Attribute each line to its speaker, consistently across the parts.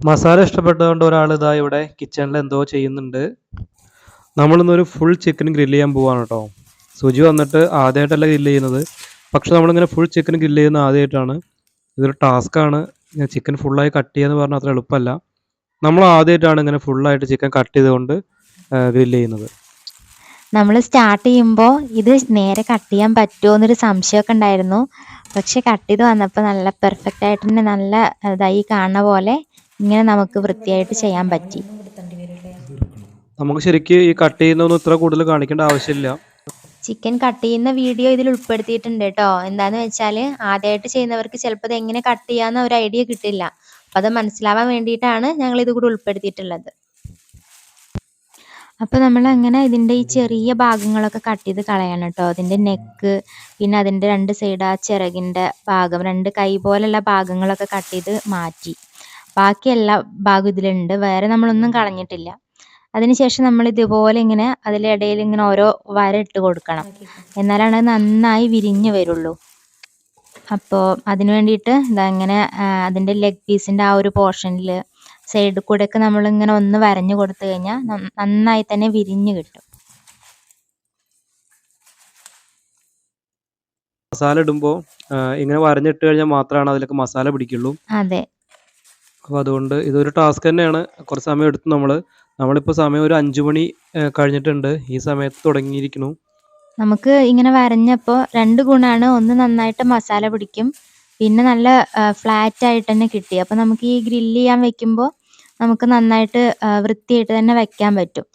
Speaker 1: മസാല ഇഷ്ടപ്പെട്ടതുകൊണ്ട് ഒരാൾ ഇതാ ഇവിടെ കിച്ചണിൽ എന്തോ ചെയ്യുന്നുണ്ട്. നമ്മളിന്നൊരു ഫുൾ ചിക്കൻ ഗ്രില്ല് ചെയ്യാൻ പോവാണ് കേട്ടോ സുജി വന്നിട്ട് ആദ്യമായിട്ടല്ല ഗ്രില്ല് ചെയ്യുന്നത്. പക്ഷെ നമ്മളിങ്ങനെ ഫുൾ ചിക്കൻ ഗ്രില്ല് ചെയ്യുന്ന ആദ്യമായിട്ടാണ് ഇതൊരു ടാസ്ക്കാണ് ചിക്കൻ ഫുള്ളായി കട്ട് ചെയ്യാന്ന് പറഞ്ഞാൽ അത്ര എളുപ്പമല്ല. നമ്മൾ ആദ്യമായിട്ടാണ് ഇങ്ങനെ ഫുള്ളായിട്ട് ചിക്കൻ കട്ട് ചെയ്തുകൊണ്ട് ഗ്രില്ല് ചെയ്യുന്നത്.
Speaker 2: നമ്മൾ സ്റ്റാർട്ട് ചെയ്യുമ്പോൾ ഇത് നേരെ കട്ട് ചെയ്യാൻ പറ്റുമോ എന്നൊരു സംശയമൊക്കെ ഉണ്ടായിരുന്നു. പക്ഷെ കട്ട് ചെയ്ത് വന്നപ്പോൾ നല്ല പെർഫെക്റ്റ് ആയിട്ട് തന്നെ നല്ല ഇതായി കാണുന്ന പോലെ ഇങ്ങനെ നമുക്ക് വൃത്തിയായിട്ട് ചെയ്യാൻ പറ്റി.
Speaker 1: നമുക്ക് ശരിക്കും ഈ കട്ട് ചെയ്യുന്നൊന്നും ഇത്ര കൂടുതൽ കാണിക്കേണ്ട ആവശ്യമില്ല.
Speaker 2: ചിക്കൻ കട്ട് ചെയ്യുന്ന വീഡിയോ ഇതിൽ ഉൾപ്പെടുത്തിയിട്ടുണ്ട് കേട്ടോ. എന്താന്ന് വെച്ചാൽ ആദ്യമായിട്ട് ചെയ്യുന്നവർക്ക് ചിലപ്പോൾ ഇത് എങ്ങനെ കട്ട് ചെയ്യാന്ന് ഒരു ഐഡിയ കിട്ടില്ല. അപ്പം അത് മനസ്സിലാവാൻ വേണ്ടിയിട്ടാണ് ഞങ്ങൾ ഇത് കൂടി ഉൾപ്പെടുത്തിയിട്ടുള്ളത്. അപ്പോൾ നമ്മൾ അങ്ങനെ ഇതിന്റെ ഈ ചെറിയ ഭാഗങ്ങളൊക്കെ കട്ട് ചെയ്ത് കളയണം കേട്ടോ. അതിന്റെ നെക്ക് പിന്നെ അതിന്റെ രണ്ട് സൈഡ് ആ ചിറകിന്റെ ഭാഗം രണ്ട് കൈ പോലുള്ള ഭാഗങ്ങളൊക്കെ കട്ട് ചെയ്ത് മാറ്റി. ബാക്കി എല്ലാ ഭാഗം ഇതിലുണ്ട്. വേറെ നമ്മളൊന്നും കളഞ്ഞിട്ടില്ല. അതിനുശേഷം നമ്മൾ ഇതുപോലെ ഇങ്ങനെ അതിലിടയിൽ ഇങ്ങനെ ഓരോ വര ഇട്ട് കൊടുക്കണം. എന്നാലാണ് നന്നായി വിരിഞ്ഞ് വരുള്ളൂ. അപ്പോൾ അതിന് വേണ്ടിയിട്ട് ഇതാ ഇങ്ങനെ അതിന്റെ ലെഗ് പീസിന്റെ ആ ഒരു പോർഷനിൽ സൈഡിൽ കൂടെയൊക്കെ നമ്മളിങ്ങനെ ഒന്ന് വരഞ്ഞു കൊടുത്തു കഴിഞ്ഞാൽ നന്നായി തന്നെ വിരിഞ്ഞ് കിട്ടും.
Speaker 1: മസാല ഇടുമ്പോൾ ഇങ്ങനെ വരഞ്ഞിട്ട് കഴിഞ്ഞാൽ മാത്രമാണ് അതിലേക്ക് മസാല പിടിക്കുള്ളൂ.
Speaker 2: അതെ.
Speaker 1: അപ്പോൾ അതുകൊണ്ട് ഇതൊരു ടാസ്ക് തന്നെയാണ്. കുറച്ച് സമയം എടുത്തു നമ്മൾ നമ്മളിപ്പോൾ സമയം ഒരു അഞ്ചു മണി കഴിഞ്ഞിട്ടുണ്ട്. ഈ സമയത്ത് തുടങ്ങിയിരിക്കുന്നു.
Speaker 2: നമുക്ക് ഇങ്ങനെ വരഞ്ഞപ്പോൾ രണ്ട് ഗുണമാണ് ഒന്ന് നന്നായിട്ട് മസാല പിടിക്കും. പിന്നെ നല്ല ഫ്ലാറ്റ് ആയിട്ട് തന്നെ കിട്ടി. അപ്പോൾ നമുക്ക് ഈ ഗ്രില്ല് ചെയ്യാൻ വെക്കുമ്പോൾ നമുക്ക് നന്നായിട്ട് ആ, വൃത്തിയായിട്ട് തന്നെ വെക്കാൻ പറ്റും.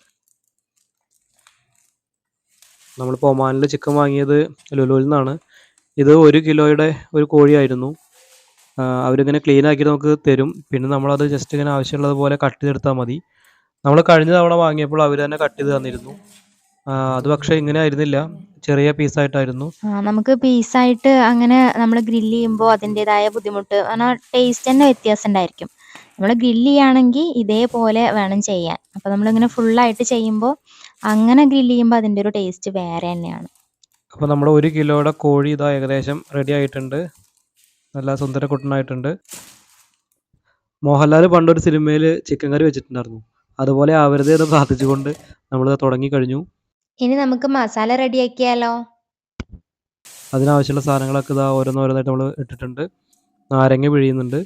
Speaker 1: നമ്മളിപ്പോൾ ഒമാനിൽ ചിക്കൻ വാങ്ങിയത് ലുലുവിൽ നിന്നാണ്. ഇത് ഒരു കിലോയുടെ ഒരു കോഴിയായിരുന്നു. അവരിങ്ങനെ ക്ലീൻ ആക്കി നമുക്ക് തരും. പിന്നെ നമ്മളത് ജസ്റ്റ് ഇങ്ങനെ ആവശ്യമുള്ളത് പോലെ കട്ട് ചെയ്തെടുത്താൽ മതി. നമ്മൾ കഴിഞ്ഞ തവണ വാങ്ങിയപ്പോൾ അവർ തന്നെ കട്ട് ചെയ്ത് തന്നിരുന്നു. അത് പക്ഷേ ഇങ്ങനെ ആയിരുന്നില്ല. ചെറിയ പീസായിട്ടായിരുന്നു
Speaker 2: ആയിട്ടായിരുന്നു. നമുക്ക് പീസായിട്ട് അങ്ങനെ നമ്മൾ ഗ്രില്ല് ചെയ്യുമ്പോൾ അതിന്റെതായ ബുദ്ധിമുട്ട്. കാരണം ടേസ്റ്റ് തന്നെ വ്യത്യാസം ഉണ്ടായിരിക്കും. നമ്മൾ ഗ്രില്ല് ചെയ്യുകയാണെങ്കിൽ ഇതേപോലെ വേണം ചെയ്യാൻ. അപ്പോൾ നമ്മളിങ്ങനെ ഫുള്ളായിട്ട് ചെയ്യുമ്പോൾ അങ്ങനെ ഗ്രില്ല് ചെയ്യുമ്പോൾ അതിന്റെ ഒരു ടേസ്റ്റ് വേറെ തന്നെയാണ്.
Speaker 1: അപ്പോൾ നമ്മുടെ ഒരു കിലോയുടെ കോഴി ഇതാ ഏകദേശം റെഡി ആയിട്ടുണ്ട്. നല്ല സുന്ദരക്കുട്ടനായിട്ടുണ്ട് മോഹൻലാൽ പണ്ടൊരു സിനിമയിൽ ചിക്കൻ കറി വെച്ചിട്ടുണ്ടായിരുന്നു. അതുപോലെ ആവരുതേ എന്ന് പ്രാർത്ഥിച്ചുകൊണ്ട് നമ്മൾ തുടങ്ങി കഴിഞ്ഞു
Speaker 2: ഇനി നമുക്ക് മസാല റെഡിയാക്കിയാലോ?
Speaker 1: അതിനാവശ്യമുള്ള സാധനങ്ങളൊക്കെ ഇതാ ഓരോന്നോരോന്നായിട്ട് നമ്മൾ ഇട്ടിട്ടുണ്ട്. നാരങ്ങ പിഴിയുന്നുണ്ട്.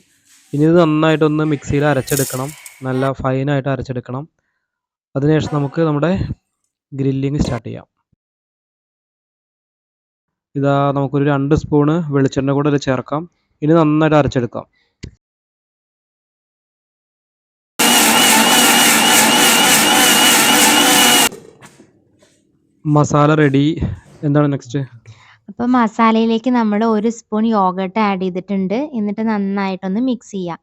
Speaker 1: ഇനി ഇത് നന്നായിട്ടൊന്ന് മിക്സിയിൽ അരച്ചെടുക്കണം. നല്ല ഫൈനായിട്ട് അരച്ചെടുക്കണം. അതിനുശേഷം നമുക്ക് നമ്മുടെ ഗ്രില്ലിങ് സ്റ്റാർട്ട് ചെയ്യാം. ഇതാ നമുക്കൊരു രണ്ട് സ്പൂണ് വെളിച്ചെണ്ണ കൂടെ ഇതിൽ ചേർക്കാം. ഇനി നന്നായിട്ട് അരച്ചെടുക്കാം. മസാല റെഡി എന്താണ് നെക്സ്റ്റ്
Speaker 2: അപ്പോൾ മസാലയിലേക്ക് നമ്മൾ ഒരു സ്പൂൺ യോഗട്ട് ആഡ് ചെയ്തിട്ടുണ്ട്. എന്നിട്ട് നന്നായിട്ടൊന്ന് മിക്സ് ചെയ്യാം.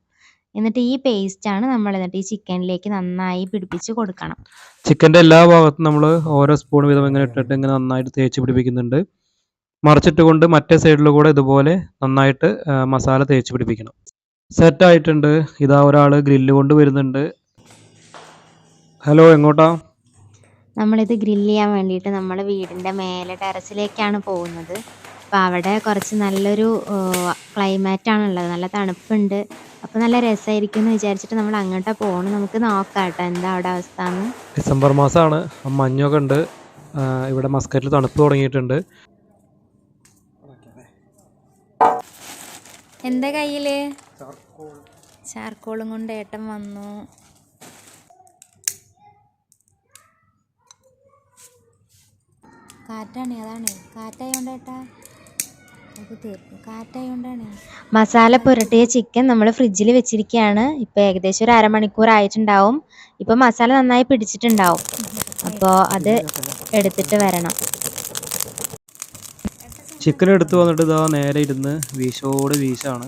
Speaker 2: എന്നിട്ട് ഈ പേസ്റ്റ് ആണ് നമ്മൾ എന്നിട്ട് ഈ ചിക്കനിലേക്ക് നന്നായി പിടിപ്പിച്ച് കൊടുക്കണം.
Speaker 1: ചിക്കന്റെ എല്ലാ ഭാഗത്തും നമ്മൾ ഓരോ സ്പൂൺ വീതം ഇങ്ങനെ ഇട്ടിട്ട് ഇങ്ങനെ നന്നായിട്ട് തേച്ച് പിടിപ്പിക്കുന്നുണ്ട്. മറിച്ചിട്ട് കൊണ്ട് മറ്റേ സൈഡിൽ കൂടെ ഇതുപോലെ നന്നായിട്ട് മസാല തേച്ച് പിടിപ്പിക്കണം. സെറ്റ് ആയിട്ടുണ്ട്. ഇതാ ഒരാൾ ഗ്രില്ല് കൊണ്ട് വരുന്നുണ്ട്. ഹലോ എങ്ങോട്ടാ?
Speaker 2: നമ്മളിത് ഗ്രില്ല് ചെയ്യാൻ വേണ്ടിയിട്ട് നമ്മൾ വീടിന്റെ മേലെ ടെറസിലേക്കാണ് പോകുന്നത്. അപ്പോൾ അവിടെ കുറച്ച് നല്ലൊരു ക്ലൈമാറ്റ് ആണുള്ളത്. നല്ല തണുപ്പുണ്ട്. അപ്പോൾ നല്ല രസമായിരിക്കും എന്ന് വിചാരിച്ചിട്ട് നമ്മൾ അങ്ങോട്ടാണ് പോകണം നമുക്ക് നോക്കാം കേട്ടോ എന്താ അവിടെ അവസ്ഥ എന്ന്
Speaker 1: ഡിസംബർ മാസമാണ് മഞ്ഞൊക്കെ ഉണ്ട്. ഇവിടെ മസ്കറ്റിൽ തണുപ്പ് തുടങ്ങിയിട്ടുണ്ട്.
Speaker 2: എന്താ കയ്യിൽ ചാർക്കോളും. കൊണ്ട് ഏട്ടൻ വന്നു. കാറ്റാണ് അതാണ്. കാറ്റായോണ്ട് ഏട്ടാ? മസാല പുരട്ടിയ ചിക്കൻ നമ്മൾ ഫ്രിഡ്ജിൽ വെച്ചിരിക്കുകയാണ് ഇപ്പൊ ഏകദേശം ഒരു അരമണിക്കൂർ ആയിട്ടുണ്ടാവും. ഇപ്പൊ മസാല നന്നായി പിടിച്ചിട്ടുണ്ടാവും. അപ്പോൾ അത് എടുത്തിട്ട് വരണം.
Speaker 1: ചിക്കൻ എടുത്ത് വന്നിട്ട് ഇതാ നേരെ ഇരുന്ന് വീശോട് വീശാണ്.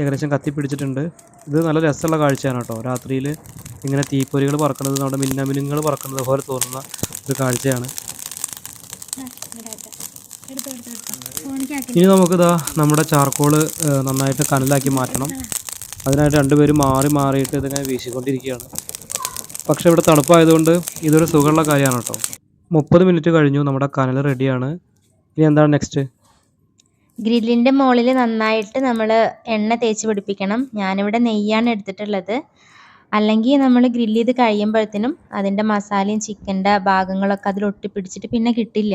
Speaker 1: ഏകദേശം കത്തി പിടിച്ചിട്ടുണ്ട്. ഇത് നല്ല രസമുള്ള കാഴ്ചയാണ് കേട്ടോ. രാത്രിയിൽ ഇങ്ങനെ തീപ്പൊരികൾ പറക്കുന്നത് നമ്മുടെ മിന്നമിനുങ്ങൾ പറക്കുന്നത് പോലെ തോന്നുന്ന ഒരു കാഴ്ചയാണ്. ഇനി നമുക്കിതാ നമ്മുടെ ചാർക്കോൾ നന്നായിട്ട് കനലാക്കി മാറ്റണം. അതിനായിട്ട് രണ്ടുപേരും മാറി മാറിയിട്ട് ഇതിങ്ങനെ വീശിക്കൊണ്ടിരിക്കുകയാണ്. പക്ഷേ ഇവിടെ തണുപ്പായതുകൊണ്ട് ഇതൊരു സുഖമുള്ള കാര്യമാണ് കേട്ടോ. മുപ്പത് മിനിറ്റ് കഴിഞ്ഞു നമ്മുടെ കനൽ റെഡിയാണ് ഇനി എന്താണ് നെക്സ്റ്റ്
Speaker 2: ഗ്രില്ലിന്റെ മുകളിൽ നന്നായിട്ട് നമ്മൾ എണ്ണ തേച്ച് പിടിപ്പിക്കണം. ഞാനിവിടെ നെയ്യാണ് എടുത്തിട്ടുള്ളത്. അല്ലെങ്കിൽ നമ്മൾ ഗ്രില്ല് ചെയ്ത് കഴിയുമ്പോഴത്തേനും അതിന്റെ മസാലയും ചിക്കന്റെ ഭാഗങ്ങളൊക്കെ അതിൽ ഒട്ടിപ്പിടിച്ചിട്ട് പിന്നെ കിട്ടില്ല.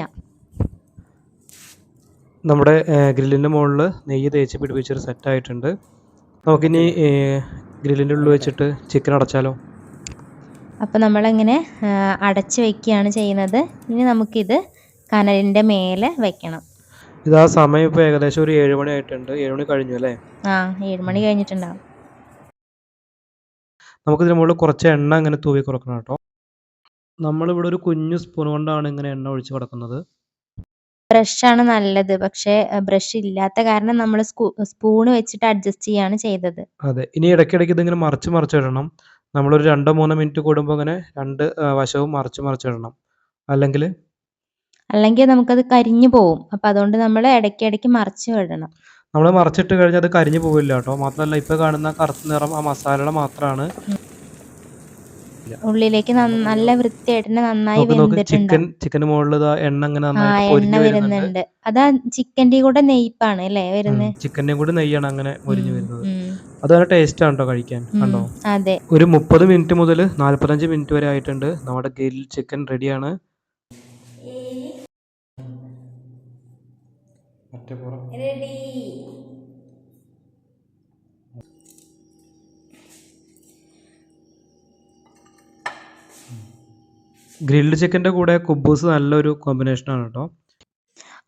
Speaker 1: നമ്മുടെ ഗ്രില്ലിന്റെ മുകളിൽ നെയ്യ് തേച്ച് പിടിപ്പിച്ചൊരു സെറ്റ് ആയിട്ടുണ്ട്. നമുക്കിനി ഗ്രില്ലിന്റെ ഉള്ളിൽ വെച്ചിട്ട് ചിക്കൻ അടച്ചാലോ?
Speaker 2: അപ്പോൾ നമ്മളിങ്ങനെ അടച്ച് വയ്ക്കുകയാണ് ചെയ്യുന്നത്. ഇനി നമുക്കിത് കനലിന്റെ മേലെ വെക്കണം.
Speaker 1: ഇതാ ആ സമയം ഇപ്പോൾ ഏകദേശം ഒരു ഏഴ് മണി ആയിട്ടുണ്ട്. ഏഴ് മണി കഴിഞ്ഞു അല്ലേ?
Speaker 2: ആ ഏഴ് മണി കഴിഞ്ഞിട്ടുണ്ടാവും.
Speaker 1: നമുക്ക് ഇതിന് മുകളിൽ കുറച്ച് എണ്ണ ഇങ്ങനെ തൂവി കൊടുക്കണം കേട്ടോ. നമ്മളിവിടെ ഒരു കുഞ്ഞു സ്പൂൺ കൊണ്ടാണ് ഇങ്ങനെ എണ്ണ ഒഴിച്ച് കൊടുക്കുന്നത്.
Speaker 2: ആണ് നല്ലത്. പക്ഷേ ബ്രഷ് ഇല്ലാത്ത കാരണം നമ്മൾ സ്പൂൺ വെച്ചിട്ട് അഡ്ജസ്റ്റ് ചെയ്യാണ് ചെയ്തത്.
Speaker 1: അതെ. ഇനി ഇടയ്ക്കിടയ്ക്ക് ഇതിങ്ങനെ മറിച്ച് മറിച്ചിടണം നമ്മളൊരു രണ്ടോ മൂന്നോ മിനിറ്റ് കൂടുമ്പോൾ ഇങ്ങനെ രണ്ട് വശവും മറിച്ച് മറിച്ചിടണം അല്ലെങ്കിൽ
Speaker 2: അല്ലെങ്കിൽ നമുക്കത് കരിഞ്ഞു പോവും. അപ്പം അതുകൊണ്ട് നമ്മൾ ഇടയ്ക്കിടയ്ക്ക് മറിച്ച് വിടണം.
Speaker 1: നമ്മൾ മറിച്ചിട്ട് കഴിഞ്ഞാൽ അത് കരിഞ്ഞു പോവില്ല കേട്ടോ. മാത്രമല്ല ഇപ്പൊ കാണുന്ന കറുത്ത നിറം ആ മസാലയുടെ മാത്രമാണ്
Speaker 2: ഉള്ളിലേക്ക് നല്ല വൃത്തിയായിട്ട് നന്നായി
Speaker 1: ചിക്കൻ മുകളിൽ ഇതാ എണ്ണ അങ്ങനെ
Speaker 2: എണ്ണ
Speaker 1: വരുന്നുണ്ട്.
Speaker 2: അതാ ചിക്കന്റെ കൂടെ നെയ്പ്പാണ് അല്ലേ വരുന്നത്
Speaker 1: ചിക്കന്റെ കൂടെ നെയ്യാണ് അങ്ങനെ മുരിഞ്ഞു വരുന്നത്. അത് നല്ല ടേസ്റ്റ് ആണ് കേട്ടോ കഴിക്കാൻ കണ്ടോ?
Speaker 2: അതെ.
Speaker 1: ഒരു മുപ്പത് മിനിറ്റ് മുതൽ നാല്പത്തഞ്ച് മിനിറ്റ് വരെ ആയിട്ടുണ്ട്. നമ്മുടെ ഗ്രിൽ ചിക്കൻ റെഡിയാണ് ഗ്രിൽഡ് ചിക്കന്റെ കൂടെ കുബൂസ് നല്ലൊരു കോമ്പിനേഷനാണ് കേട്ടോ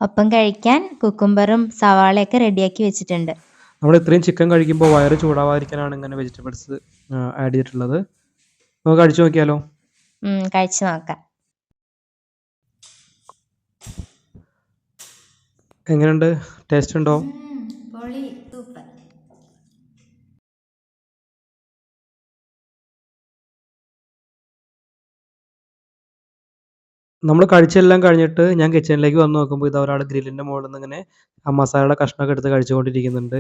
Speaker 2: ഒപ്പം കഴിക്കാൻ കുക്കുംബറും സവാളയൊക്കെ റെഡിയാക്കി വെച്ചിട്ടുണ്ട്.
Speaker 1: നമ്മൾ ഇത്രയും ചിക്കൻ കഴിക്കുമ്പോൾ വയറ് ചൂടാവാതിരിക്കാനാണ് ഇങ്ങനെ വെജിറ്റബിൾസ് ആഡ് ചെയ്തിട്ടുള്ളത്. നമുക്ക് കഴിച്ചു നോക്കിയാലോ?
Speaker 2: കഴിച്ചു നോക്കാം.
Speaker 1: എങ്ങനെയുണ്ട്? ടേസ്റ്റ് ഉണ്ടോ? പൊളി നമ്മൾ കഴിച്ചെല്ലാം കഴിഞ്ഞിട്ട് ഞാൻ കിച്ചണിലേക്ക് വന്ന് നോക്കുമ്പോൾ ഇത് ഒരാൾ ഗ്രില്ലിന്റെ മുകളിൽ നിന്ന് ഇങ്ങനെ ആ മസാലയുടെ കഷ്ണമൊക്കെ എടുത്ത് കഴിച്ചുകൊണ്ടിരിക്കുന്നുണ്ട്.